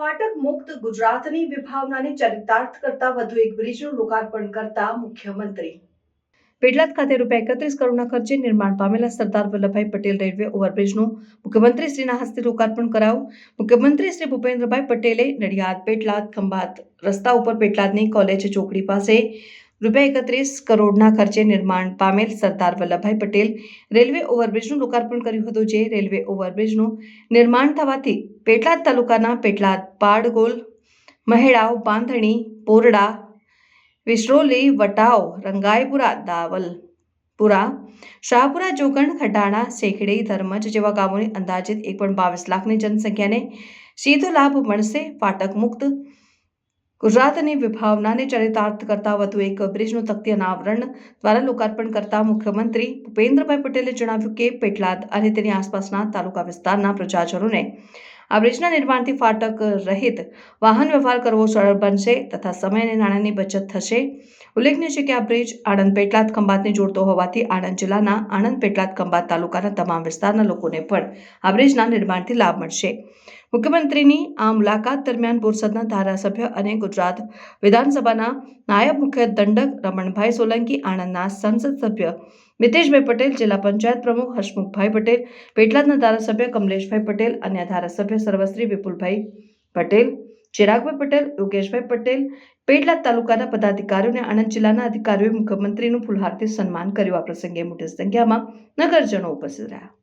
ફાટક મુક્ત ગુજરાતની વિભાવનાને ચરિતાર્થ કરતા વધુ એક બ્રિજનું લોકાર્પણ કરતા મુખ્યમંત્રી. પેટલાદ ખાતે રૂપિયા એકત્રીસ કરોડના ખર્ચે નિર્માણ પામેલા સરદાર વલ્લભભાઈ પટેલ રેલવે ઓવરબ્રિજનું મુખ્યમંત્રી શ્રીના હસ્તે લોકાર્પણ કરાયું. મુખ્યમંત્રી શ્રી ભૂપેન્દ્રભાઈ પટેલે નડિયાદ, પેટલાદ, ખંભાત રસ્તા ઉપર પેટલાદની કોલેજ ચોકડી પાસે રૂપિયા એકત્રીસ કરોડના ખર્ચે નિર્માણ પામેલ સરદાર વલ્લભભાઈ પટેલ રેલવે ઓવરબ્રિજનું લોકાર્પણ કર્યું હતું, જે રેલવે ઓવરબ્રિજનું નિર્માણ થવાથી પેટલાદ તાલુકાના પેટલાદ, પાડગોલ, મહેડાવ બાંધણી પોરડા વિશ્રોલી વટાવ, રંગાઈપુરા, દાવલપુરા, શાહપુરા, જોગણ, ખટાણા શેખડી ધર્મજ જેવા ગામોની અંદાજિત એક પણ બાવીસ લાખની જનસંખ્યાને સીધો લાભ મળશે, ફાટક મુક્ત ગુજરાતની વિભાવનાને ચરિતાર્થ કરતા વધુ એક બ્રિજનું તકતી અનાવરણ દ્વારા લોકાર્પણ કરતા મુખ્યમંત્રી ભૂપેન્દ્રભાઈ પટેલે જણાવ્યું કે પેટલાદ અને તેની આસપાસના તાલુકા વિસ્તારના પ્રજાજનોને આ બ્રિજના નિર્માણથી ફાટક રહિત વાહન વ્યવહાર કરવો સરળ બનશે તથા સમય અને નાણાંની બચત થશે. ઉલ્લેખનીય છે કે આ બ્રિજ આણંદ પેટલાદ ખંભાતને જોડતો હોવાથી આણંદ જિલ્લાના આણંદ પેટલાદ ખંભાત તાલુકાના તમામ વિસ્તારના લોકોને પણ આ બ્રિજના નિર્માણથી લાભ મળશે. મુખ્યમંત્રીની આ મુલાકાત દરમિયાન બોરસદના ધારાસભ્ય અને ગુજરાત વિધાનસભાના નાયબ મુખ્ય દંડક રમણભાઈ સોલંકી, આણંદના સંસદ સભ્ય મિતેશભાઈ પટેલ, જિલ્લા પંચાયત પ્રમુખ હસમુખભાઈ પટેલ, પેટલાદના ધારાસભ્ય કમલેશભાઈ પટેલ અન્ય ધારાસભ્ય સર્વશ્રી વિપુલભાઈ પટેલ, ચિરાગભાઈ પટેલ, યોગેશભાઈ પટેલ, પેટલાદ તાલુકાના પદાધિકારીઓ અને આણંદ જિલ્લાના અધિકારીઓએ મુખ્યમંત્રીનું ફુલહારથી સન્માન કર્યું. આ પ્રસંગે મોટી સંખ્યામાં નગરજનો ઉપસ્થિત રહ્યા.